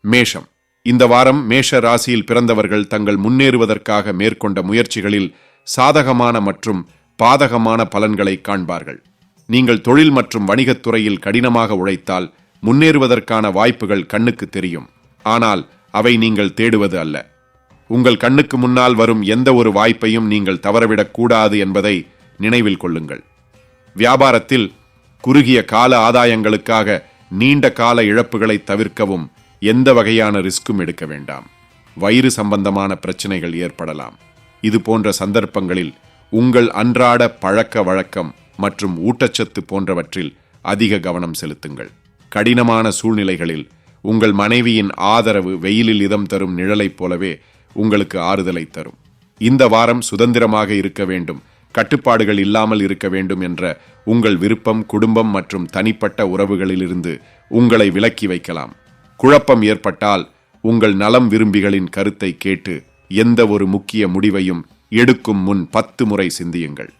மேஷம். இந்த வாரம் மேஷ ராசியில் பிறந்தவர்கள் தங்கள் முன்னேறுவதற்காக மேற்கொண்ட முயற்சிகளில் சாதகமான மற்றும் பாதகமான பலன்களை காண்பார்கள். நீங்கள் தொழில் மற்றும் வணிகத் துறையில் கடினமாக உழைத்தால் முன்னேறுவதற்கான வாய்ப்புகள் கண்ணுக்கு தெரியும். ஆனால் அவை நீங்கள் தேடுவது அல்ல. உங்கள் கண்ணுக்கு முன்னால் வரும் எந்த ஒரு வாய்ப்பையும் நீங்கள் தவறவிடக்கூடாது என்பதை நினைவில் கொள்ளுங்கள். வியாபாரத்தில் குறுகிய கால ஆதாயங்களுக்காக நீண்ட கால இழப்புகளை தவிர்க்கவும் எந்த வகையான ரிஸ்க்கும் எடுக்க வேண்டாம். வயிறு சம்பந்தமான பிரச்சனைகள் ஏற்படலாம். இது போன்ற சந்தர்ப்பங்களில் உங்கள் அன்றாட பழக்க வழக்கம் மற்றும் ஊட்டச்சத்து போன்றவற்றில் அதிக கவனம் செலுத்துங்கள். கடினமான சூழ்நிலைகளில் உங்கள் மனைவியின் ஆதரவு வெயிலில் இதம் தரும் நிழலைப் போலவே உங்களுக்கு ஆறுதலை தரும். இந்த வாரம் சுதந்திரமாக இருக்க வேண்டும். கட்டுப்பாடுகள் இல்லாமல் இருக்க வேண்டும் என்ற உங்கள் விருப்பம் குடும்பம் மற்றும் தனிப்பட்ட உறவுகளிலிருந்து உங்களை விலக்கி வைக்கலாம். குழப்பம் ஏற்பட்டால் உங்கள் நலம் விரும்பிகளின் கருத்தை கேட்டு எந்த ஒரு முக்கிய முடிவையும் எடுக்கும் முன் பத்து முறை சிந்தியுங்கள்.